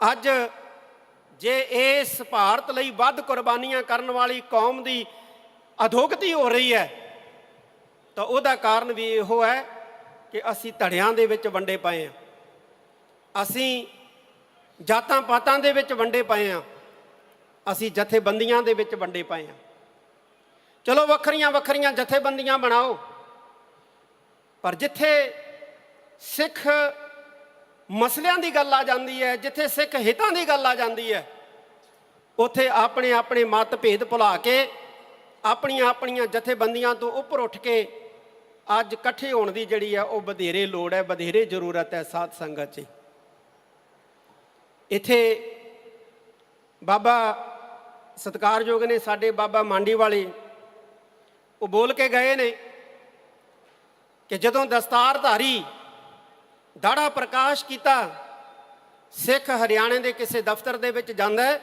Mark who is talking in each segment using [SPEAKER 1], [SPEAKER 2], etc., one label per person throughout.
[SPEAKER 1] ਅੱਜ ਜੇ ਇਸ ਭਾਰਤ ਲਈ ਵੱਧ ਕੁਰਬਾਨੀਆਂ ਕਰਨ ਵਾਲੀ ਕੌਮ ਦੀ ਅਧੋਗਤੀ ਹੋ ਰਹੀ ਹੈ, ਤਾਂ ਉਹਦਾ ਕਾਰਨ ਵੀ ਇਹੋ ਹੈ ਕਿ ਅਸੀਂ ਧੜਿਆਂ ਦੇ ਵਿੱਚ ਵੰਡੇ ਪਏ ਹਾਂ। ਅਸੀਂ ਜਾਤਾਂ ਪਾਤਾਂ ਦੇ ਵਿੱਚ ਵੰਡੇ ਪਏ ਹਾਂ। ਅਸੀਂ ਜਥੇਬੰਦੀਆਂ ਦੇ ਵਿੱਚ ਵੰਡੇ ਪਏ ਹਾਂ। ਚਲੋ ਵੱਖਰੀਆਂ ਵੱਖਰੀਆਂ ਜਥੇਬੰਦੀਆਂ ਬਣਾਓ, ਪਰ ਜਿੱਥੇ ਸਿੱਖ ਮਸਲਿਆਂ ਦੀ ਗੱਲ ਆ ਜਾਂਦੀ ਹੈ, ਜਿੱਥੇ ਸਿੱਖ ਹਿੱਤਾਂ ਦੀ ਗੱਲ ਆ ਜਾਂਦੀ ਹੈ, ਉੱਥੇ ਆਪਣੇ ਆਪਣੇ ਮਤਭੇਦ ਭੁਲਾ ਕੇ ਆਪਣੀਆਂ ਆਪਣੀਆਂ ਜਥੇਬੰਦੀਆਂ ਤੋਂ ਉੱਪਰ ਉੱਠ ਕੇ ਅੱਜ ਇਕੱਠੇ ਹੋਣ ਦੀ ਜਿਹੜੀ ਹੈ, ਉਹ ਵਧੇਰੇ ਲੋੜ ਹੈ ਵਧੇਰੇ ਜ਼ਰੂਰਤ ਹੈ ਸਾਧ ਸੰਗਤ 'ਚ। ਇੱਥੇ ਬਾਬਾ ਸਤਕਾਰਯੋਗ ਨੇ ਸਾਡੇ ਬਾਬਾ ਮਾਂਡੀ ਵਾਲੇ, ਉਹ ਬੋਲ ਕੇ ਗਏ ਨੇ ਕਿ ਜਦੋਂ ਦਸਤਾਰਧਾਰੀ ਦਾੜਾ ਪ੍ਰਕਾਸ਼ ਕੀਤਾ। ਸਿੱਖ ਹਰਿਆਣੇ ਦੇ ਕਿਸੇ ਦਫ਼ਤਰ ਦੇ ਵਿੱਚ ਜਾਂਦਾ ਹੈ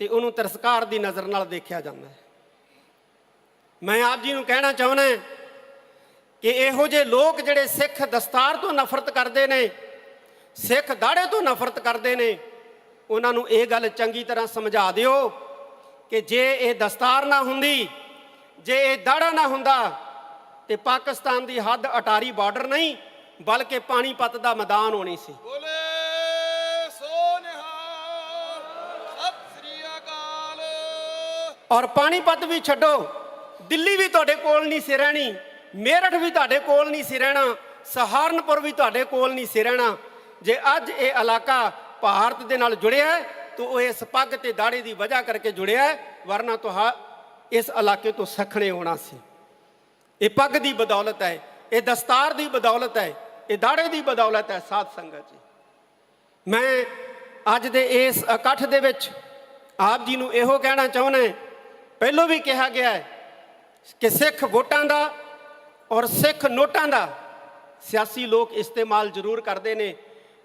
[SPEAKER 1] ਤੇ ਉਹਨੂੰ ਤਿਰਸਕਾਰ ਦੀ ਨਜ਼ਰ ਨਾਲ ਦੇਖਿਆ ਜਾਂਦਾ ਹੈ। ਮੈਂ ਆਪ ਜੀ ਨੂੰ ਕਹਿਣਾ ਚਾਹੁੰਦਾ ਕਿ ਇਹੋ ਜਿਹੇ ਲੋਕ ਜਿਹੜੇ ਸਿੱਖ ਦਸਤਾਰ ਤੋਂ ਨਫ਼ਰਤ ਕਰਦੇ ਨੇ, ਸਿੱਖ ਦਾੜੇ ਤੋਂ ਨਫ਼ਰਤ ਕਰਦੇ ਨੇ, ਉਹਨਾਂ ਨੂੰ ਇਹ ਗੱਲ ਚੰਗੀ ਤਰ੍ਹਾਂ ਸਮਝਾ ਦਿਓ ਕਿ ਜੇ ਇਹ ਦਸਤਾਰ ਨਾ ਹੁੰਦੀ, ਜੇ ਇਹ ਦਾੜਾ ਨਾ ਹੁੰਦਾ ਤੇ ਪਾਕਿਸਤਾਨ ਦੀ ਹੱਦ ਅਟਾਰੀ ਬਾਰਡਰ ਨਹੀਂ ਬਲਕਿ ਪਾਣੀਪਤ ਦਾ ਮੈਦਾਨ ਹੋਣੀ ਸੀ।
[SPEAKER 2] ਬੋਲੇ
[SPEAKER 1] ਔਰ ਪਾਣੀਪਤ ਵੀ ਛੱਡੋ ਦਿੱਲੀ ਵੀ ਤੁਹਾਡੇ ਕੋਲ ਨਹੀਂ ਸੀ ਰਹਿਣੀ ਮੇਰਠ ਵੀ ਤੁਹਾਡੇ ਕੋਲ ਨਹੀਂ ਸੀ ਰਹਿਣਾ ਸਹਾਰਨਪੁਰ ਵੀ ਤੁਹਾਡੇ ਕੋਲ ਨਹੀਂ ਸੀ ਰਹਿਣਾ। ਜੇ ਅੱਜ ਇਹ ਇਲਾਕਾ ਭਾਰਤ ਦੇ ਨਾਲ ਜੁੜਿਆ ਹੈ ਤਾਂ ਉਹ ਇਸ ਪੱਗ ਤੇ ਦਾੜੇ ਦੀ ਵਜ੍ਹਾ ਕਰਕੇ ਜੁੜਿਆ ਹੈ ਵਰਨਾ ਤੁਹਾ ਇਸ ਇਲਾਕੇ ਤੋਂ ਸਖਣੇ ਹੋਣਾ ਸੀ। ਇਹ ਪੱਗ ਦੀ ਬਦੌਲਤ ਹੈ ਇਹ ਦਸਤਾਰ ਦੀ ਬਦੌਲਤ ਹੈ ਇਹ ਦਾੜੇ ਦੀ ਬਦੌਲਤ ਹੈ ਸਾਧ ਸੰਗਤ ਜੀ। ਮੈਂ ਅੱਜ ਦੇ ਇਸ ਇਕੱਠ ਦੇ ਵਿੱਚ ਆਪ ਜੀ ਨੂੰ ਇਹੋ ਕਹਿਣਾ ਚਾਹੁੰਦਾ ਪਹਿਲੋਂ ਵੀ ਕਿਹਾ ਗਿਆ ਹੈ ਕਿ ਸਿੱਖ ਵੋਟਾਂ ਦਾ ਔਰ ਸਿੱਖ ਨੋਟਾਂ ਦਾ ਸਿਆਸੀ ਲੋਕ ਇਸਤੇਮਾਲ ਜ਼ਰੂਰ ਕਰਦੇ ਨੇ,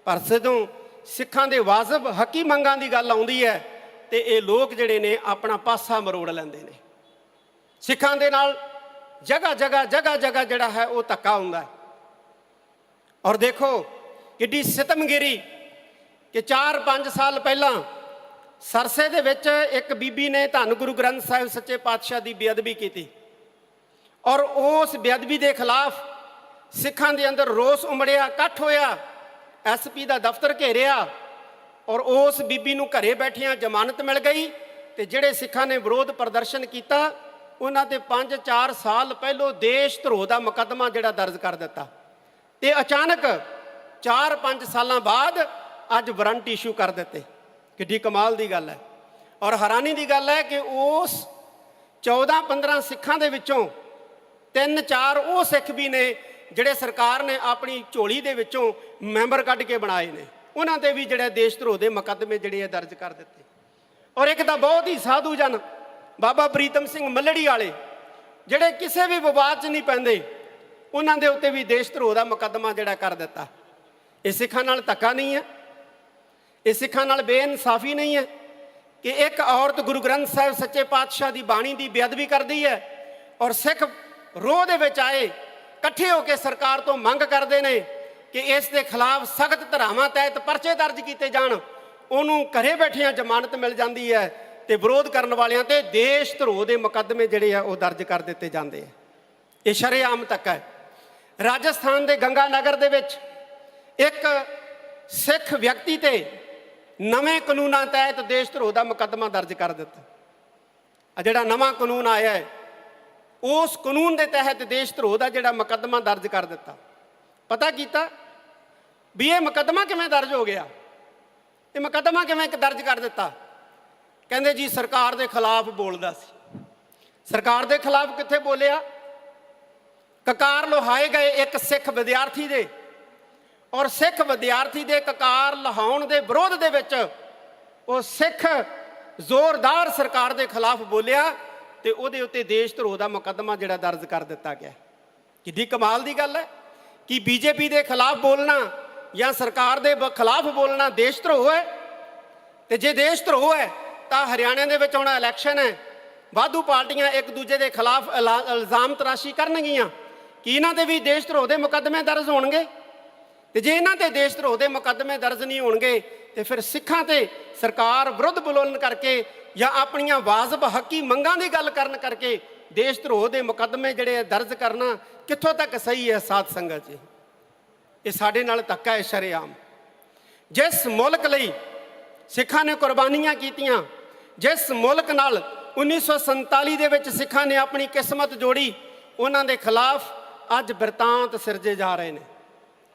[SPEAKER 1] ਪਰ ਜਦੋਂ ਸਿੱਖਾਂ ਦੇ ਵਾਜਬ ਹੱਕੀ ਮੰਗਾਂ ਦੀ ਗੱਲ ਆਉਂਦੀ ਹੈ ਤੇ ਇਹ ਲੋਕ ਜਿਹੜੇ ਨੇ ਆਪਣਾ ਪਾਸਾ ਮਰੋੜ ਲੈਂਦੇ ਨੇ। ਸਿੱਖਾਂ ਦੇ ਨਾਲ ਜਗ੍ਹਾ ਜਗ੍ਹਾ ਜਗ੍ਹਾ ਜਗ੍ਹਾ ਜਿਹੜਾ ਹੈ ਉਹ ਧੱਕਾ ਹੁੰਦਾ ਹੈ। ਔਰ ਦੇਖੋ ਕਿੱਡੀ ਸਿਤਮਗਿਰੀ ਕਿ 4-5 ਸਾਲ ਪਹਿਲਾਂ ਸਰਸੇ ਦੇ ਵਿੱਚ ਇੱਕ ਬੀਬੀ ਨੇ ਧੰਨ ਗੁਰੂ ਗ੍ਰੰਥ ਸਾਹਿਬ ਸੱਚੇ ਪਾਤਸ਼ਾਹ ਦੀ ਬੇਅਦਬੀ ਕੀਤੀ। ਔਰ ਉਸ ਬੇਅਦਬੀ ਦੇ ਖਿਲਾਫ ਸਿੱਖਾਂ ਦੇ ਅੰਦਰ ਰੋਸ ਉਮੜਿਆ, ਇਕੱਠ ਹੋਇਆ ਐਸਪੀ ਦਾ ਦਫ਼ਤਰ ਘੇਰਿਆ ਔਰ ਉਸ ਬੀਬੀ ਨੂੰ ਘਰੇ ਬੈਠਿਆਂ ਜ਼ਮਾਨਤ ਮਿਲ ਗਈ ਤੇ ਜਿਹੜੇ ਸਿੱਖਾਂ ਨੇ ਵਿਰੋਧ ਪ੍ਰਦਰਸ਼ਨ ਕੀਤਾ, ਉਹਨਾਂ ਤੇ 5-4 ਸਾਲ ਪਹਿਲੋਂ ਦੇਸ਼ ਧਰੋਹ ਦਾ ਮੁਕੱਦਮਾ ਜਿਹੜਾ ਦਰਜ ਕਰ ਦਿੱਤਾ। ਤੇ ਅਚਾਨਕ 4-5 ਸਾਲਾਂ ਬਾਅਦ ਅੱਜ ਵਾਰੰਟ ਇਸ਼ੂ ਕਰ ਦਿੱਤੇ। ਕਿੱਡੀ ਕਮਾਲ ਦੀ ਗੱਲ ਹੈ। ਔਰ ਹੈਰਾਨੀ ਦੀ ਗੱਲ ਹੈ ਕਿ ਉਸ 14-15 ਸਿੱਖਾਂ ਦੇ ਵਿੱਚੋਂ ਤਿੰਨ ਚਾਰ ਉਹ ਸਿੱਖ ਵੀ ਨੇ ਜਿਹੜੇ ਸਰਕਾਰ ਨੇ ਆਪਣੀ ਝੋਲੀ ਦੇ ਵਿੱਚੋਂ ਮੈਂਬਰ ਕੱਢ ਕੇ ਬਣਾਏ ਨੇ। ਉਹਨਾਂ ਤੇ ਵੀ ਜਿਹੜੇ ਦੇਸ਼ ਧਰੋਹ ਦੇ ਮੁਕੱਦਮੇ ਜਿਹੜੇ ਆ ਦਰਜ ਕਰ ਦਿੱਤੇ। ਔਰ ਇੱਕ ਤਾਂ ਬਹੁਤ ਹੀ ਸਾਧੂ ਜਨ ਬਾਬਾ ਪ੍ਰੀਤਮ ਸਿੰਘ ਮੱਲੜੀ ਵਾਲੇ, ਜਿਹੜੇ ਕਿਸੇ ਵੀ ਵਿਵਾਦ 'ਚ ਨਹੀਂ ਪੈਂਦੇ ਉਹਨਾਂ ਦੇ ਉੱਤੇ ਵੀ ਦੇਸ਼ ਧਰੋਹ ਦਾ ਮੁਕੱਦਮਾ ਜਿਹੜਾ ਕਰ ਦਿੱਤਾ। ਇਹ ਸਿੱਖਾਂ ਨਾਲ ਧੱਕਾ ਨਹੀਂ ਹੈ। ਇਹ ਸਿੱਖਾਂ ਨਾਲ ਬੇਇਨਸਾਫੀ ਨਹੀਂ ਹੈ ਕਿ ਇੱਕ ਔਰਤ ਗੁਰੂ ਗ੍ਰੰਥ ਸਾਹਿਬ ਸੱਚੇ ਪਾਤਸ਼ਾਹ ਦੀ ਬਾਣੀ ਦੀ ਬੇਅਦਬੀ ਕਰਦੀ ਹੈ ਔਰ ਸਿੱਖ ਰੋਹ ਦੇ ਵਿੱਚ ਆਏ, ਇਕੱਠੇ ਹੋ ਕੇ ਸਰਕਾਰ ਤੋਂ ਮੰਗ ਕਰਦੇ ਨੇ ਕਿ ਇਸ ਦੇ ਖਿਲਾਫ ਸਖਤ ਧਾਰਾਵਾਂ ਤਹਿਤ ਪਰਚੇ ਦਰਜ ਕੀਤੇ ਜਾਣ। ਉਹਨੂੰ ਘਰੇ ਬੈਠਿਆਂ ਜ਼ਮਾਨਤ ਮਿਲ ਜਾਂਦੀ ਹੈ ਤੇ ਵਿਰੋਧ ਕਰਨ ਵਾਲਿਆਂ ਤੇ ਦੇਸ਼ ਧਰੋਹ ਦੇ ਮੁਕੱਦਮੇ ਜਿਹੜੇ ਆ ਉਹ ਦਰਜ ਕਰ ਦਿੱਤੇ ਜਾਂਦੇ ਆ। ਇਹ ਸ਼ਰੇਆਮ ਤੱਕ ਹੈ। ਰਾਜਸਥਾਨ ਦੇ ਗੰਗਾ ਨਗਰ ਦੇ ਵਿੱਚ ਇੱਕ ਸਿੱਖ ਵਿਅਕਤੀ ਤੇ ਨਵੇਂ ਕਾਨੂੰਨਾਂ ਤਹਿਤ ਦੇਸ਼ ਧਰੋਹ ਦਾ ਮੁਕੱਦਮਾ ਦਰਜ ਕਰ ਦਿੱਤਾ। ਆ ਜਿਹੜਾ ਨਵਾਂ ਕਾਨੂੰਨ ਆਇਆ ਹੈ, ਉਸ ਕਾਨੂੰਨ ਦੇ ਤਹਿਤ ਦੇਸ਼ ਧਰੋਹ ਦਾ ਜਿਹੜਾ ਮੁਕੱਦਮਾ ਦਰਜ ਕਰ ਦਿੱਤਾ। ਪਤਾ ਕੀਤਾ ਵੀ ਇਹ ਮੁਕੱਦਮਾ ਕਿਵੇਂ ਦਰਜ ਹੋ ਗਿਆ? ਇਹ ਮੁਕੱਦਮਾ ਕਿਵੇਂ ਇੱਕ ਦਰਜ ਕਰ ਦਿੱਤਾ? ਕਹਿੰਦੇ ਜੀ ਸਰਕਾਰ ਦੇ ਖਿਲਾਫ ਬੋਲਦਾ ਸੀ। ਸਰਕਾਰ ਦੇ ਖਿਲਾਫ ਕਿੱਥੇ ਬੋਲਿਆ? ਕਕਾਰ ਲੋਹਾਏ ਗਏ ਇੱਕ ਸਿੱਖ ਵਿਦਿਆਰਥੀ ਦੇ। ਔਰ ਸਿੱਖ ਵਿਦਿਆਰਥੀ ਦੇ ਕਕਾਰ ਲਹਾਉਣ ਦੇ ਵਿਰੋਧ ਦੇ ਵਿੱਚ ਉਹ ਸਿੱਖ ਜ਼ੋਰਦਾਰ ਸਰਕਾਰ ਦੇ ਖਿਲਾਫ ਬੋਲਿਆ ਤੇ ਉਹਦੇ ਉੱਤੇ ਦੇਸ਼ ਧਰੋਹ ਦਾ ਮੁਕੱਦਮਾ ਜਿਹੜਾ ਦਰਜ ਕਰ ਦਿੱਤਾ ਗਿਆ। ਕਿੱਡੀ ਕਮਾਲ ਦੀ ਗੱਲ ਹੈ ਕਿ ਬੀਜੇਪੀ ਦੇ ਖਿਲਾਫ ਬੋਲਣਾ ਜਾਂ ਸਰਕਾਰ ਦੇ ਬ- ਖਿਲਾਫ ਬੋਲਣਾ ਦੇਸ਼ ਧਰੋਹ ਹੈ। ਤੇ ਜੇ ਦੇਸ਼ ਧਰੋਹ ਹੈ ਤਾਂ ਹਰਿਆਣਾ ਦੇ ਵਿੱਚ ਹੁਣ ਇਲੈਕਸ਼ਨ ਹੈ। ਵਾਧੂ ਪਾਰਟੀਆਂ ਇੱਕ ਦੂਜੇ ਦੇ ਖਿਲਾਫ ਇਲਾ- ਇਲਜ਼ਾਮ ਤਰਾਸ਼ੀ ਕਰਨਗੀਆਂ। ਕਿ ਇਹਨਾਂ ਦੇ ਵੀ ਦੇਸ਼ ਧਰੋਹ ਦੇ ਮੁਕੱਦਮੇ ਦਰਜ ਹੋਣਗੇ? ਤੇ ਜੇ ਇਹਨਾਂ ਤੇ ਦੇਸ਼ ਧਰੋਹ ਦੇ ਮੁਕੱਦਮੇ ਦਰਜ ਨਹੀਂ ਹੋਣਗੇ, ਤੇ ਫਿਰ ਸਿੱਖਾਂ ਤੇ ਸਰਕਾਰ ਵਿਰੁੱਧ ਬੋਲਣ ਕਰਕੇ ਜਾਂ ਆਪਣੀਆਂ ਵਾਜਬ ਹੱਕੀ ਮੰਗਾਂ ਦੀ ਗੱਲ ਕਰਨ ਕਰਕੇ ਦੇਸ਼ ਧਰੋਹ ਦੇ ਮੁਕੱਦਮੇ ਜਿਹੜੇ ਆ ਦਰਜ ਕਰਨਾ ਕਿੱਥੋਂ ਤੱਕ ਸਹੀ ਹੈ ਸਾਧ ਸੰਗਤ ਜੀ? ਇਹ ਸਾਡੇ ਨਾਲ ਧੱਕਾ ਹੈ ਸ਼ਰੇਆਮ। ਜਿਸ ਮੁਲਕ ਲਈ ਸਿੱਖਾਂ ਨੇ ਕੁਰਬਾਨੀਆਂ ਕੀਤੀਆਂ, ਜਿਸ ਮੁਲਕ ਨਾਲ 1947 ਦੇ ਵਿੱਚ ਸਿੱਖਾਂ ਨੇ ਆਪਣੀ ਕਿਸਮਤ ਜੋੜੀ, ਉਹਨਾਂ ਦੇ ਖਿਲਾਫ ਅੱਜ ਬਿਰਤਾਂਤ ਸਿਰਜੇ ਜਾ ਰਹੇ ਨੇ।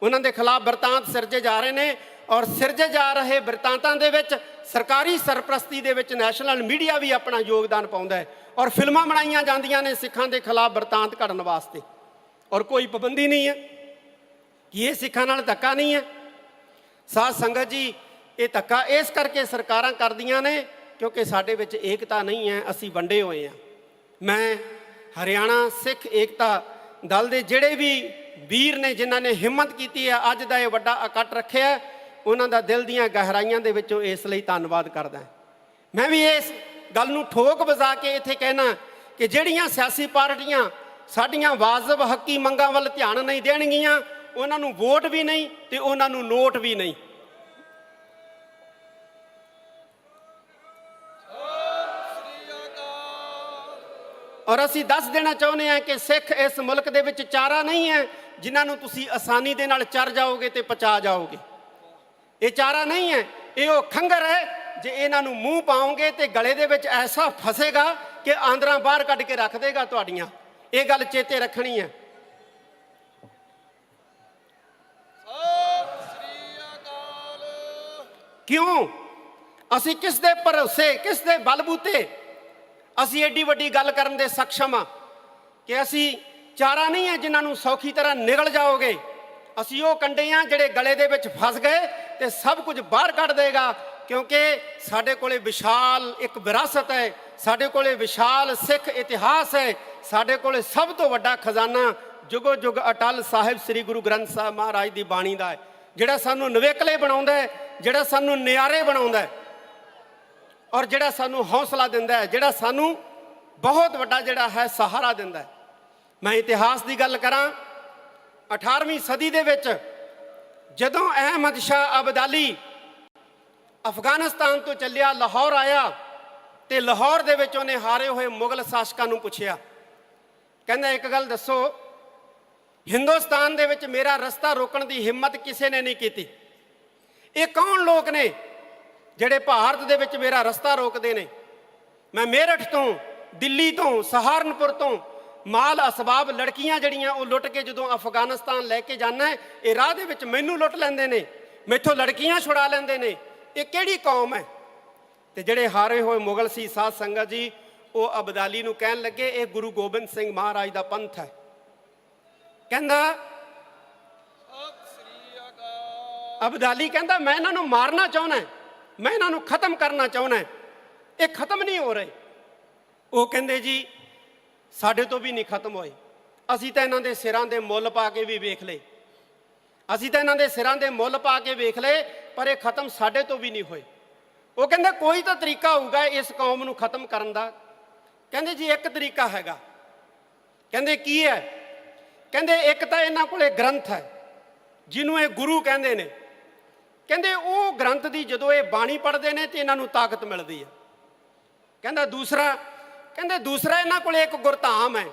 [SPEAKER 1] ਉਹਨਾਂ ਦੇ ਖਿਲਾਫ ਬਿਰਤਾਂਤ ਸਿਰਜੇ ਜਾ ਰਹੇ ਨੇ ਔਰ ਸਿਰਜੇ ਜਾ ਰਹੇ ਬਿਰਤਾਂਤਾਂ ਦੇ ਵਿੱਚ ਸਰਕਾਰੀ ਸਰਪ੍ਰਸਤੀ ਦੇ ਵਿੱਚ ਨੈਸ਼ਨਲ ਮੀਡੀਆ ਵੀ ਆਪਣਾ ਯੋਗਦਾਨ ਪਾਉਂਦਾ ਹੈ ਔਰ ਫਿਲਮਾਂ ਬਣਾਈਆਂ ਜਾਂਦੀਆਂ ਨੇ ਸਿੱਖਾਂ ਦੇ ਖਿਲਾਫ ਬਿਰਤਾਂਤ ਘੜਨ ਵਾਸਤੇ। ਔਰ ਕੋਈ ਪਾਬੰਦੀ ਨਹੀਂ ਹੈ। ਕਿ ਇਹ ਸਿੱਖਾਂ ਨਾਲ ਧੱਕਾ ਨਹੀਂ ਹੈ? ਸਾਧ ਸੰਗਤ ਜੀ, ਇਹ ਧੱਕਾ ਇਸ ਕਰਕੇ ਸਰਕਾਰਾਂ ਕਰਦੀਆਂ ਨੇ ਕਿਉਂਕਿ ਸਾਡੇ ਵਿੱਚ ਏਕਤਾ ਨਹੀਂ ਹੈ, ਅਸੀਂ ਵੰਡੇ ਹੋਏ ਆ ਮੈਂ ਹਰਿਆਣਾ ਸਿੱਖ ਏਕਤਾ ਦਲ ਦੇ ਜਿਹੜੇ ਵੀ ਵੀਰ ਨੇ ਜਿਨ੍ਹਾਂ ਨੇ ਹਿੰਮਤ ਕੀਤੀ ਹੈ, ਅੱਜ ਦਾ ਇਹ ਵੱਡਾ ਇਕੱਠ ਰੱਖਿਆ ਉਹਨਾਂ ਦਾ ਦਿਲ ਦੀਆਂ ਗਹਿਰਾਈਆਂ ਦੇ ਵਿੱਚੋਂ ਇਸ ਲਈ ਧੰਨਵਾਦ ਕਰਦਾ ਮੈਂ ਵੀ ਇਸ ਗੱਲ ਨੂੰ ਠੋਕ ਵਜਾ ਕੇ ਇੱਥੇ ਕਹਿਣਾ ਕਿ ਜਿਹੜੀਆਂ ਸਿਆਸੀ ਪਾਰਟੀਆਂ ਸਾਡੀਆਂ ਵਾਜਬ ਹੱਕੀ ਮੰਗਾਂ ਵੱਲ ਧਿਆਨ ਨਹੀਂ ਦੇਣਗੀਆਂ, ਉਹਨਾਂ ਨੂੰ ਵੋਟ ਵੀ ਨਹੀਂ ਤੇ ਉਹਨਾਂ ਨੂੰ ਨੋਟ ਵੀ ਨਹੀਂ। ਔਰ ਅਸੀਂ ਦੱਸ ਦੇਣਾ ਚਾਹੁੰਦੇ ਹਾਂ ਕਿ ਸਿੱਖ ਇਸ ਮੁਲਕ ਦੇ ਵਿੱਚ ਚਾਰਾ ਨਹੀਂ ਹੈ, ਜਿਨ੍ਹਾਂ ਨੂੰ ਤੁਸੀਂ ਆਸਾਨੀ ਦੇ ਨਾਲ ਚਰ ਜਾਓਗੇ ਤੇ ਪਚਾ ਜਾਓਗੇ। ਇਹ ਚਾਰਾ ਨਹੀਂ ਹੈ, ਇਹ ਉਹ ਖੰਗਰ ਹੈ, ਜੇ ਇਹਨਾਂ ਨੂੰ ਮੂੰਹ ਪਾਓਗੇ ਤੇ ਗਲੇ ਦੇ ਵਿੱਚ ਐਸਾ ਫਸੇਗਾ ਕਿ ਆਂਦਰਾਂ ਬਾਹਰ ਕੱਢ ਕੇ ਰੱਖ ਦੇਗਾ ਤੁਹਾਡੀਆਂ। ਇਹ ਗੱਲ ਚੇਤੇ ਰੱਖਣੀ ਹੈ। ਕਿਉਂ? ਅਸੀਂ ਕਿਸ ਦੇ ਭਰੋਸੇ ਕਿਸ ਦੇ ਬਲਬੂਤੇ? ਅਸੀਂ ਐਡੀ ਵੱਡੀ ਗੱਲ ਕਰਨ ਦੇ ਸક્ષਮ ਆ ਕਿ ਅਸੀਂ ਚਾਰਾ ਨਹੀਂ ਹੈ ਜਿਨ੍ਹਾਂ ਨੂੰ ਸੌਖੀ ਤਰ੍ਹਾਂ ਨਿਗਲ ਜਾਓਗੇ। ਅਸੀਂ ਉਹ ਕੰਡੇ ਆ ਜਿਹੜੇ ਗਲੇ ਦੇ ਵਿੱਚ ਫਸ ਗਏ ਤੇ ਸਭ ਕੁਝ ਬਾਹਰ ਕੱਢ ਦੇਗਾ ਕਿਉਂਕਿ ਸਾਡੇ ਕੋਲੇ ਵਿਸ਼ਾਲ ਇੱਕ ਵਿਰਾਸਤ ਹੈ, ਸਾਡੇ ਕੋਲੇ ਵਿਸ਼ਾਲ ਸਿੱਖ ਇਤਿਹਾਸ ਹੈ, ਸਾਡੇ ਕੋਲੇ ਸਭ ਤੋਂ ਵੱਡਾ ਖਜ਼ਾਨਾ ਜੁਗੋ ਜੁਗ ਅਟਲ ਸਾਹਿਬ ਸ੍ਰੀ ਗੁਰੂ ਗ੍ਰੰਥ ਸਾਹਿਬ ਮਹਾਰਾਜ ਦੀ ਬਾਣੀ ਦਾ ਹੈ, ਜਿਹੜਾ ਸਾਨੂੰ ਨਵੇਕਲੇ ਬਣਾਉਂਦਾ ਹੈ, ਜਿਹੜਾ ਸਾਨੂੰ ਨਿਆਰੇ ਬਣਾਉਂਦਾ ਹੈ। ਔਰ ਜਿਹੜਾ ਸਾਨੂੰ ਹੌਸਲਾ ਦਿੰਦਾ ਹੈ, ਜਿਹੜਾ ਸਾਨੂੰ ਬਹੁਤ ਵੱਡਾ ਜਿਹੜਾ ਹੈ, ਸਹਾਰਾ ਦਿੰਦਾ ਹੈ। ਮੈਂ ਇਤਿਹਾਸ ਦੀ ਗੱਲ ਕਰਾਂ 18ਵੀਂ ਸਦੀ ਦੇ ਵਿੱਚ ਜਦੋਂ ਅਹਿਮਦ ਸ਼ਾਹ ਅਬਦਾਲੀ ਅਫਗਾਨਿਸਤਾਨ ਤੋਂ ਚੱਲਿਆ, ਲਾਹੌਰ ਆਇਆ ਤੇ ਲਾਹੌਰ ਦੇ ਵਿੱਚ ਉਹਨੇ ਹਾਰੇ ਹੋਏ ਮੁਗਲ ਸ਼ਾਸਕਾਂ ਨੂੰ ਪੁੱਛਿਆ। ਕਹਿੰਦਾ, ਇੱਕ ਗੱਲ ਦੱਸੋ, ਹਿੰਦੁਸਤਾਨ ਦੇ ਵਿੱਚ ਮੇਰਾ ਰਸਤਾ ਰੋਕਣ ਦੀ ਹਿੰਮਤ ਕਿਸੇ ਨੇ ਨਹੀਂ ਕੀਤੀ? ਇਹ ਕੌਣ ਲੋਕ ਨੇ ਜਿਹੜੇ ਭਾਰਤ ਦੇ ਵਿੱਚ ਮੇਰਾ ਰਸਤਾ ਰੋਕਦੇ ਨੇ ਮੈਂ ਮੇਰਠ ਤੋਂ ਦਿੱਲੀ ਤੋਂ ਸਹਾਰਨਪੁਰ ਤੋਂ ਮਾਲ ਅਸਬਾਬ ਲੜਕੀਆਂ ਜਿਹੜੀਆਂ ਉਹ ਲੁੱਟ ਕੇ ਜਦੋਂ ਅਫਗਾਨਿਸਤਾਨ ਲੈ ਕੇ ਜਾਣਾ ਹੈ ਇਹ ਰਾਹ ਦੇ ਵਿੱਚ ਮੈਨੂੰ ਲੁੱਟ ਲੈਂਦੇ ਨੇ ਮੈਥੋਂ ਲੜਕੀਆਂ ਛੁਡਾ ਲੈਂਦੇ ਨੇ ਇਹ ਕਿਹੜੀ ਕੌਮ ਹੈ? ਤੇ ਜਿਹੜੇ ਹਾਰੇ ਹੋਏ ਮੁਗਲ ਸੀ ਸਾਧ ਸੰਗਤ ਜੀ ਉਹ ਅਬਦਾਲੀ ਨੂੰ ਕਹਿਣ ਲੱਗੇ ਇਹ ਗੁਰੂ ਗੋਬਿੰਦ ਸਿੰਘ ਮਹਾਰਾਜ ਦਾ ਪੰਥ ਹੈ। ਕਹਿੰਦਾ ਅਬਦਾਲੀ ਕਹਿੰਦਾ ਮੈਂ ਇਹਨਾਂ ਨੂੰ ਮਾਰਨਾ ਚਾਹੁੰਦਾ ਮੈਂ ਇਹਨਾਂ ਨੂੰ ਖਤਮ ਕਰਨਾ ਚਾਹੁੰਦਾ ਇਹ ਖਤਮ ਨਹੀਂ ਹੋ ਰਹੇ। ਉਹ ਕਹਿੰਦੇ ਜੀ, ਸਾਡੇ ਤੋਂ ਵੀ ਨਹੀਂ ਖਤਮ ਹੋਏ। ਅਸੀਂ ਤਾਂ ਇਹਨਾਂ ਦੇ ਸਿਰਾਂ ਦੇ ਮੁੱਲ ਪਾ ਕੇ ਵੀ ਵੇਖ ਲਏ। ਅਸੀਂ ਤਾਂ ਇਹਨਾਂ ਦੇ ਸਿਰਾਂ ਦੇ ਮੁੱਲ ਪਾ ਕੇ ਵੇਖ ਲਏ, ਪਰ ਇਹ ਖਤਮ ਸਾਡੇ ਤੋਂ ਵੀ ਨਹੀਂ ਹੋਏ। ਉਹ ਕਹਿੰਦੇ, ਕੋਈ ਤਾਂ ਤਰੀਕਾ ਹੋਊਗਾ ਇਸ ਕੌਮ ਨੂੰ ਖਤਮ ਕਰਨ ਦਾ। ਕਹਿੰਦੇ ਜੀ, ਇੱਕ ਤਰੀਕਾ ਹੈਗਾ। ਕਹਿੰਦੇ, ਕੀ ਹੈ? ਕਹਿੰਦੇ, ਇੱਕ ਤਾਂ ਇਹਨਾਂ ਕੋਲੇ ਗ੍ਰੰਥ ਹੈ, ਜਿਹਨੂੰ ਇਹ ਗੁਰੂ ਕਹਿੰਦੇ ਨੇ। ਕਹਿੰਦੇ ਉਹ ਗ੍ਰੰਥ ਦੀ ਜਦੋਂ ਇਹ ਬਾਣੀ ਪੜ੍ਹਦੇ ਨੇ ਤੇ ਇਹਨਾਂ ਨੂੰ ਤਾਕਤ ਮਿਲਦੀ ਹੈ। ਕਹਿੰਦਾ ਦੂਸਰਾ, ਕਹਿੰਦੇ ਦੂਸਰਾ ਇਹਨਾਂ ਕੋਲੇ ਇੱਕ ਗੁਰਧਾਮ ਹੈ।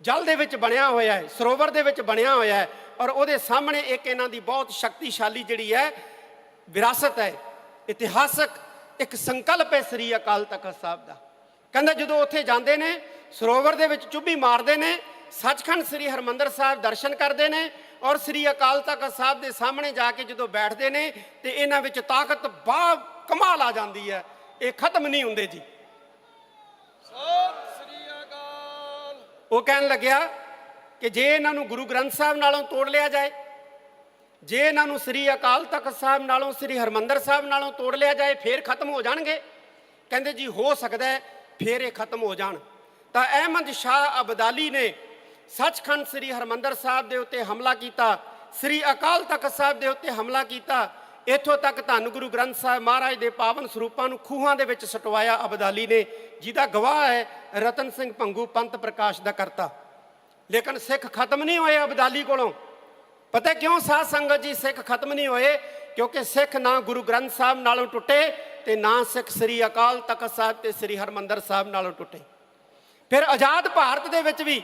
[SPEAKER 1] ਜਲ ਦੇ ਵਿੱਚ ਬਣਿਆ ਹੋਇਆ ਹੈ, ਸਰੋਵਰ ਦੇ ਵਿੱਚ ਬਣਿਆ ਹੋਇਆ ਹੈ ਔਰ ਉਹਦੇ ਸਾਹਮਣੇ ਇੱਕ ਇਹਨਾਂ ਦੀ ਬਹੁਤ ਸ਼ਕਤੀਸ਼ਾਲੀ ਜਿਹੜੀ ਹੈ, ਵਿਰਾਸਤ ਹੈ, ਇਤਿਹਾਸਕ ਇੱਕ ਸੰਕਲਪ ਹੈ ਸ੍ਰੀ ਅਕਾਲ ਤਖਤ ਸਾਹਿਬ ਦਾ। ਕਹਿੰਦਾ ਜਦੋਂ ਉੱਥੇ ਜਾਂਦੇ ਨੇ, ਸਰੋਵਰ ਦੇ ਵਿੱਚ ਚੁੱਭੀ ਮਾਰਦੇ ਨੇ, ਸੱਚਖੰਡ ਸ੍ਰੀ ਹਰਮੰਦਰ ਸਾਹਿਬ ਦਰਸ਼ਨ ਕਰਦੇ ਨੇ ਔਰ ਸ੍ਰੀ ਅਕਾਲ ਤਖਤ ਸਾਹਿਬ ਦੇ ਸਾਹਮਣੇ ਜਾ ਕੇ ਜਦੋਂ ਬੈਠਦੇ ਨੇ ਤੇ ਇਹਨਾਂ ਵਿੱਚ ਤਾਕਤ ਬਾ ਕਮਾਲ ਆ ਜਾਂਦੀ ਹੈ। ਇਹ ਖਤਮ ਨਹੀਂ ਹੁੰਦੇ ਜੀ।
[SPEAKER 2] ਸਤਿ ਸ੍ਰੀ ਅਕਾਲ।
[SPEAKER 1] ਉਹ ਕਹਿਣ ਲੱਗਿਆ ਕਿ ਜੇ ਇਹਨਾਂ ਨੂੰ ਗੁਰੂ ਗ੍ਰੰਥ ਸਾਹਿਬ ਨਾਲੋਂ ਤੋੜ ਲਿਆ ਜਾਏ ਜੇ ਇਹਨਾਂ ਨੂੰ ਸ੍ਰੀ ਅਕਾਲ ਤਖਤ ਸਾਹਿਬ ਨਾਲੋਂ ਸ੍ਰੀ ਹਰਮੰਦਰ ਸਾਹਿਬ ਨਾਲੋਂ ਤੋੜ ਲਿਆ ਜਾਏ ਫੇਰ ਖਤਮ ਹੋ ਜਾਣਗੇ? ਕਹਿੰਦੇ ਜੀ ਹੋ ਸਕਦਾ ਹੈ ਫੇਰ ਇਹ ਖਤਮ ਹੋ ਜਾਣ। ਤਾਂ ਅਹਿਮਦ ਸ਼ਾਹ ਅਬਦਾਲੀ ਨੇ ਸੱਚਖੰਡ ਸ੍ਰੀ ਹਰਮੰਦਰ ਸਾਹਿਬ ਦੇ ਉੱਤੇ ਹਮਲਾ ਕੀਤਾ, ਸ੍ਰੀ ਅਕਾਲ ਤਖਤ ਸਾਹਿਬ ਦੇ ਉੱਤੇ ਹਮਲਾ ਕੀਤਾ, ਇੱਥੋਂ ਤੱਕ ਧੰਨ ਗੁਰੂ ਗ੍ਰੰਥ ਸਾਹਿਬ ਮਹਾਰਾਜ ਦੇ ਪਾਵਨ ਸਰੂਪਾਂ ਨੂੰ ਖੂਹਾਂ ਦੇ ਵਿੱਚ ਸਟਵਾਇਆ ਅਬਦਾਲੀ ਨੇ, ਜਿਹਦਾ ਗਵਾਹ ਹੈ ਰਤਨ ਸਿੰਘ ਭੰਗੂ ਪੰਥ ਪ੍ਰਕਾਸ਼ ਦਾ ਕਰਤਾ। ਲੇਕਿਨ ਸਿੱਖ ਖਤਮ ਨਹੀਂ ਹੋਏ ਅਬਦਾਲੀ ਕੋਲੋਂ। ਪਤਾ ਕਿਉਂ ਸਾਧ ਸੰਗਤ ਜੀ ਸਿੱਖ ਖਤਮ ਨਹੀਂ ਹੋਏ? ਕਿਉਂਕਿ ਸਿੱਖ ਨਾ ਗੁਰੂ ਗ੍ਰੰਥ ਸਾਹਿਬ ਨਾਲੋਂ ਟੁੱਟੇ ਤੇ ਨਾ ਸਿੱਖ ਸ੍ਰੀ ਅਕਾਲ ਤਖਤ ਸਾਹਿਬ ਤੇ ਸ੍ਰੀ ਹਰਮੰਦਰ ਸਾਹਿਬ ਨਾਲੋਂ ਟੁੱਟੇ। ਫਿਰ ਆਜ਼ਾਦ ਭਾਰਤ ਦੇ ਵਿੱਚ ਵੀ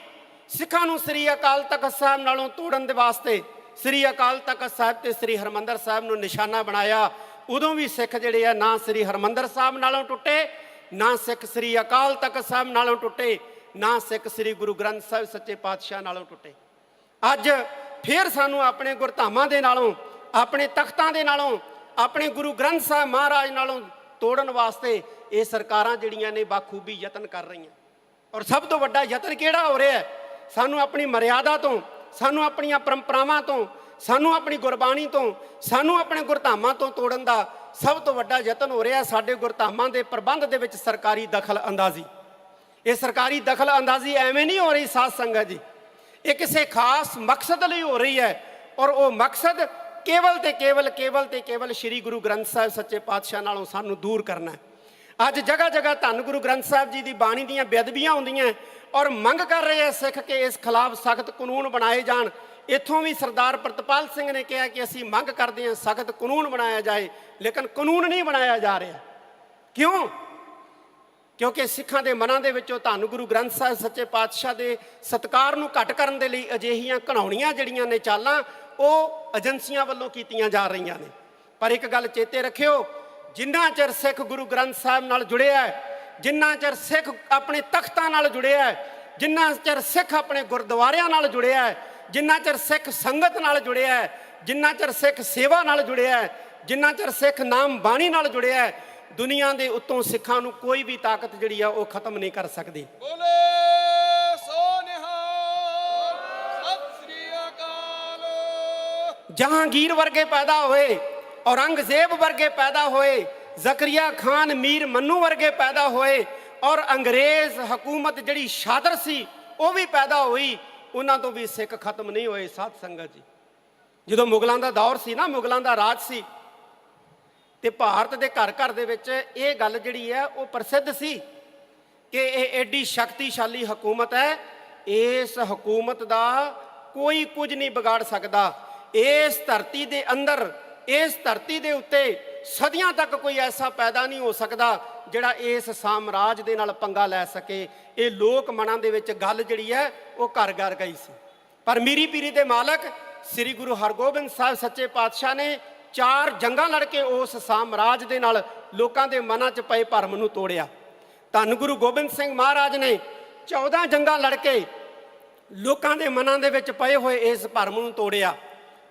[SPEAKER 1] ਸਿੱਖਾਂ ਨੂੰ ਸ੍ਰੀ ਅਕਾਲ ਤਖਤ ਸਾਹਿਬ ਨਾਲੋਂ ਤੋੜਨ ਦੇ ਵਾਸਤੇ ਸ੍ਰੀ ਅਕਾਲ ਤਖਤ ਸਾਹਿਬ ਤੇ ਸ੍ਰੀ ਹਰਮੰਦਰ ਸਾਹਿਬ ਨੂੰ ਨਿਸ਼ਾਨਾ ਬਣਾਇਆ। ਉਦੋਂ ਵੀ ਸਿੱਖ ਜਿਹੜੇ ਆ ਨਾ ਸ੍ਰੀ ਹਰਮੰਦਰ ਸਾਹਿਬ ਨਾਲੋਂ ਟੁੱਟੇ, ਨਾ ਸਿੱਖ ਸ੍ਰੀ ਅਕਾਲ ਤਖਤ ਸਾਹਿਬ ਨਾਲੋਂ ਟੁੱਟੇ, ਨਾ ਸਿੱਖ ਸ੍ਰੀ ਗੁਰੂ ਗ੍ਰੰਥ ਸਾਹਿਬ ਸੱਚੇ ਪਾਤਸ਼ਾਹ ਨਾਲੋਂ ਟੁੱਟੇ। ਅੱਜ ਫਿਰ ਸਾਨੂੰ ਆਪਣੇ ਗੁਰਧਾਮਾਂ ਦੇ ਨਾਲੋਂ, ਆਪਣੇ ਤਖਤਾਂ ਦੇ ਨਾਲੋਂ, ਆਪਣੇ ਗੁਰੂ ਗ੍ਰੰਥ ਸਾਹਿਬ ਮਹਾਰਾਜ ਨਾਲੋਂ ਤੋੜਨ ਵਾਸਤੇ ਇਹ ਸਰਕਾਰਾਂ ਜਿਹੜੀਆਂ ਨੇ ਬਾਖੂਬੀ ਯਤਨ ਕਰ ਰਹੀਆਂ। ਔਰ ਸਭ ਤੋਂ ਵੱਡਾ ਯਤਨ ਕਿਹੜਾ ਹੋ ਰਿਹਾ ਹੈ? ਸਾਨੂੰ ਆਪਣੀ ਮਰਿਆਦਾ ਤੋਂ, ਸਾਨੂੰ ਆਪਣੀਆਂ ਪਰੰਪਰਾਵਾਂ ਤੋਂ, ਸਾਨੂੰ ਆਪਣੀ ਗੁਰਬਾਣੀ ਤੋਂ, ਸਾਨੂੰ ਆਪਣੇ ਗੁਰਧਾਮਾਂ ਤੋਂ ਤੋੜਨ ਦਾ ਸਭ ਤੋਂ ਵੱਡਾ ਯਤਨ ਹੋ ਰਿਹਾ ਸਾਡੇ ਗੁਰਧਾਮਾਂ ਦੇ ਪ੍ਰਬੰਧ ਦੇ ਵਿੱਚ ਸਰਕਾਰੀ ਦਖਲ ਅੰਦਾਜ਼ੀ। ਇਹ ਸਰਕਾਰੀ ਦਖਲ ਅੰਦਾਜ਼ੀ ਐਵੇਂ ਨਹੀਂ ਹੋ ਰਹੀ ਸਾਧ ਸੰਗਤ ਜੀ। ਇਹ ਕਿਸੇ ਖਾਸ ਮਕਸਦ ਲਈ ਹੋ ਰਹੀ ਹੈ ਔਰ ਉਹ ਮਕਸਦ ਕੇਵਲ ਤੇ ਕੇਵਲ ਕੇਵਲ ਤੇ ਕੇਵਲ ਸ੍ਰੀ ਗੁਰੂ ਗ੍ਰੰਥ ਸਾਹਿਬ ਸੱਚੇ ਪਾਤਸ਼ਾਹ ਨਾਲੋਂ ਸਾਨੂੰ ਦੂਰ ਕਰਨਾ ਹੈ। ਅੱਜ ਜਗ੍ਹਾ ਜਗ੍ਹਾ ਧੰਨ ਗੁਰੂ ਗ੍ਰੰਥ ਸਾਹਿਬ ਜੀ ਦੀ ਬਾਣੀ ਦੀਆਂ ਬੇਅਦਬੀਆਂ ਹੁੰਦੀਆਂ ਔਰ ਮੰਗ ਕਰ ਰਹੇ ਆ ਸਿੱਖ ਕਿ ਇਸ ਖਿਲਾਫ ਸਖਤ ਕਾਨੂੰਨ ਬਣਾਏ ਜਾਣ। ਇੱਥੋਂ ਵੀ ਸਰਦਾਰ ਪ੍ਰਤਪਾਲ ਸਿੰਘ ਨੇ ਕਿਹਾ ਕਿ ਅਸੀਂ ਮੰਗ ਕਰਦੇ ਹਾਂ ਸਖਤ ਕਾਨੂੰਨ ਬਣਾਇਆ ਜਾਏ, ਲੇਕਿਨ ਕਾਨੂੰਨ ਨਹੀਂ ਬਣਾਇਆ ਜਾ ਰਿਹਾ। ਕਿਉਂ? ਕਿਉਂਕਿ ਸਿੱਖਾਂ ਦੇ ਮਨਾਂ ਦੇ ਵਿੱਚੋਂ ਧੰਨ ਗੁਰੂ ਗ੍ਰੰਥ ਸਾਹਿਬ ਸੱਚੇ ਪਾਤਸ਼ਾਹ ਦੇ ਸਤਕਾਰ ਨੂੰ ਘਟ ਕਰਨ ਦੇ ਲਈ ਅਜਿਹੀਆਂ ਘਣਾਉਣੀਆਂ ਜਿਹੜੀਆਂ ਨੇ ਚਾਲਾਂ, ਉਹ ਏਜੰਸੀਆਂ ਵੱਲੋਂ ਕੀਤੀਆਂ ਜਾ ਰਹੀਆਂ ਨੇ। ਪਰ ਇੱਕ ਗੱਲ ਚੇਤੇ ਰੱਖਿਓ, ਜਿੰਨਾ ਚਿਰ ਸਿੱਖ ਗੁਰੂ ਗ੍ਰੰਥ ਸਾਹਿਬ ਨਾਲ ਜੁੜਿਆ ਹੈ ਜਿੰਨਾ ਚਿਰ ਸਿੱਖ ਆਪਣੇ ਤਖਤਾਂ ਨਾਲ ਜੁੜਿਆ ਹੈ ਜਿੰਨਾ ਚਿਰ ਸਿੱਖ ਆਪਣੇ ਗੁਰਦੁਆਰਿਆਂ ਨਾਲ ਜੁੜਿਆ ਹੈ ਜਿੰਨਾ ਚਿਰ ਸਿੱਖ ਸੰਗਤ ਨਾਲ ਜੁੜਿਆ ਹੈ ਜਿੰਨਾ ਚਿਰ ਸਿੱਖ ਸੇਵਾ ਨਾਲ ਜੁੜਿਆ ਹੈ ਜਿੰਨਾ ਚਿਰ ਸਿੱਖ ਨਾਮ ਬਾਣੀ ਨਾਲ ਜੁੜਿਆ ਹੈ ਦੁਨੀਆ ਦੇ ਉੱਤੋਂ ਸਿੱਖਾਂ ਨੂੰ ਕੋਈ ਵੀ ਤਾਕਤ ਜਿਹੜੀ ਆ ਉਹ ਖਤਮ ਨਹੀਂ ਕਰ ਸਕਦੀ।
[SPEAKER 2] ਬੋਲੇ
[SPEAKER 1] ਜਹਾਂਗੀਰ ਵਰਗੇ ਪੈਦਾ ਹੋਏ ਔਰੰਗਜ਼ੇਬ ਵਰਗੇ ਪੈਦਾ ਹੋਏ ਜ਼ਕਰੀਆ ਖਾਨ ਮੀਰ ਮੰਨੂ ਵਰਗੇ ਪੈਦਾ ਹੋਏ ਔਰ ਅੰਗਰੇਜ਼ ਹਕੂਮਤ ਜਿਹੜੀ ਸ਼ਾਦਰ ਸੀ, ਉਹ ਵੀ ਪੈਦਾ ਹੋਈ। ਉਹਨਾਂ ਤੋਂ ਵੀ ਸਿੱਖ ਖਤਮ ਨਹੀਂ ਹੋਏ ਸਾਧ ਸੰਗਤ ਜੀ। ਜਦੋਂ ਮੁਗਲਾਂ ਦਾ ਦੌਰ ਸੀ ਨਾ, ਮੁਗਲਾਂ ਦਾ ਰਾਜ ਸੀ, ਤੇ ਭਾਰਤ ਦੇ ਘਰ ਘਰ ਦੇ ਵਿੱਚ ਇਹ ਗੱਲ ਜਿਹੜੀ ਹੈ, ਉਹ ਪ੍ਰਸਿੱਧ ਸੀ ਕਿ ਇਹ ਐਡੀ ਸ਼ਕਤੀਸ਼ਾਲੀ ਹਕੂਮਤ ਹੈ। ਇਸ ਹਕੂਮਤ ਦਾ ਕੋਈ ਕੁਝ ਨਹੀਂ ਵਿਗਾੜ ਸਕਦਾ। ਇਸ ਧਰਤੀ ਦੇ ਅੰਦਰ, ਇਸ ਧਰਤੀ ਦੇ ਉੱਤੇ ਸਦੀਆਂ ਤੱਕ ਕੋਈ ਐਸਾ ਪੈਦਾ ਨਹੀਂ ਹੋ ਸਕਦਾ ਜਿਹੜਾ ਇਸ ਸਾਮਰਾਜ ਦੇ ਨਾਲ ਪੰਗਾ ਲੈ ਸਕੇ। ਇਹ ਲੋਕ ਮਨਾਂ ਦੇ ਵਿੱਚ ਗੱਲ ਜਿਹੜੀ ਹੈ, ਉਹ ਘਰ ਘਰ ਗਈ ਸੀ। ਪਰ ਮੀਰੀ ਪੀਰੀ ਦੇ ਮਾਲਕ ਸ੍ਰੀ ਗੁਰੂ ਹਰਗੋਬਿੰਦ ਸਾਹਿਬ ਸੱਚੇ ਪਾਤਸ਼ਾਹ ਨੇ ਚਾਰ ਜੰਗਾਂ ਲੜ ਕੇ ਉਸ ਸਾਮਰਾਜ ਦੇ ਨਾਲ ਲੋਕਾਂ ਦੇ ਮਨਾਂ 'ਚ ਪਏ ਭਰਮ ਨੂੰ ਤੋੜਿਆ। ਧੰਨ ਗੁਰੂ ਗੋਬਿੰਦ ਸਿੰਘ ਮਹਾਰਾਜ ਨੇ 14 ਜੰਗਾਂ ਲੜ ਕੇ ਲੋਕਾਂ ਦੇ ਮਨਾਂ ਦੇ ਵਿੱਚ ਪਏ ਹੋਏ ਇਸ ਭਰਮ ਨੂੰ ਤੋੜਿਆ।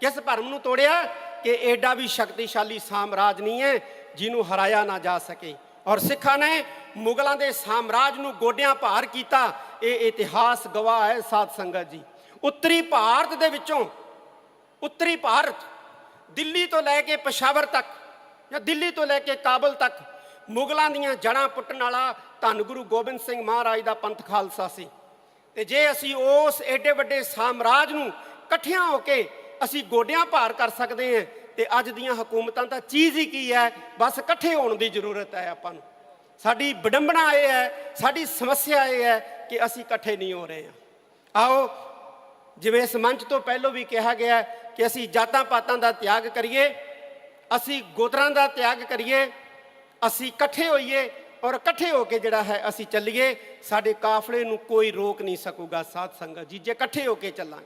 [SPEAKER 1] ਕਿਸ ਭਰਮ ਨੂੰ ਤੋੜਿਆ? ਕਿ ਐਡਾ ਵੀ ਸ਼ਕਤੀਸ਼ਾਲੀ ਸਾਮਰਾਜ ਨਹੀਂ ਹੈ ਜਿਹਨੂੰ ਹਰਾਇਆ ਨਾ ਜਾ ਸਕੇ। ਔਰ ਸਿੱਖਾਂ ਨੇ ਮੁਗਲਾਂ ਦੇ ਸਾਮਰਾਜ ਨੂੰ ਗੋਡਿਆਂ ਭਾਰ ਕੀਤਾ। ਇਹ ਇਤਿਹਾਸ ਗਵਾਹ ਹੈ ਸਾਧ ਸੰਗਤ ਜੀ। ਉੱਤਰੀ ਭਾਰਤ ਦੇ ਵਿੱਚੋਂ, ਉੱਤਰੀ ਭਾਰਤ ਦਿੱਲੀ ਤੋਂ ਲੈ ਕੇ ਪਸ਼ਾਵਰ ਤੱਕ ਜਾਂ ਦਿੱਲੀ ਤੋਂ ਲੈ ਕੇ ਕਾਬਲ ਤੱਕ ਮੁਗਲਾਂ ਦੀਆਂ ਜੜਾਂ ਪੁੱਟਣ ਵਾਲਾ ਧੰਨ ਗੁਰੂ ਗੋਬਿੰਦ ਸਿੰਘ ਮਹਾਰਾਜ ਦਾ ਪੰਥ ਖਾਲਸਾ ਸੀ। ਤੇ ਜੇ ਅਸੀਂ ਉਸ ਏਡੇ ਵੱਡੇ ਸਾਮਰਾਜ ਨੂੰ ਇਕੱਠਿਆਂ ਹੋ ਕੇ ਅਸੀਂ ਗੋਡਿਆਂ ਭਾਰ ਕਰ ਸਕਦੇ ਹਾਂ ਤੇ ਅੱਜ ਦੀਆਂ ਹਕੂਮਤਾਂ ਤਾਂ ਚੀਜ਼ ਹੀ ਕੀ ਹੈ? ਬਸ ਇਕੱਠੇ ਹੋਣ ਦੀ ਜ਼ਰੂਰਤ ਹੈ ਆਪਾਂ ਨੂੰ। ਸਾਡੀ ਵਿਡੰਬਣਾ ਇਹ ਹੈ, ਸਾਡੀ ਸਮੱਸਿਆ ਇਹ ਹੈ ਕਿ ਅਸੀਂ ਇਕੱਠੇ ਨਹੀਂ ਹੋ ਰਹੇ ਹਾਂ। ਆਓ, ਜਿਵੇਂ ਇਸ ਮੰਚ ਤੋਂ ਪਹਿਲਾਂ ਵੀ ਕਿਹਾ ਗਿਆ ਕਿ ਅਸੀਂ ਜਾਤਾਂ ਪਾਤਾਂ ਦਾ ਤਿਆਗ ਕਰੀਏ, ਅਸੀਂ ਗੋਤਰਾਂ ਦਾ ਤਿਆਗ ਕਰੀਏ, ਅਸੀਂ ਇਕੱਠੇ ਹੋਈਏ ਔਰ ਇਕੱਠੇ ਹੋ ਕੇ ਜਿਹੜਾ ਹੈ ਅਸੀਂ ਚੱਲੀਏ, ਸਾਡੇ ਕਾਫਲੇ ਨੂੰ ਕੋਈ ਰੋਕ ਨਹੀਂ ਸਕੂਗਾ ਸਾਧ ਸੰਗਤ ਜੀ, ਜੇ ਇਕੱਠੇ ਹੋ ਕੇ ਚੱਲਾਂਗੇ।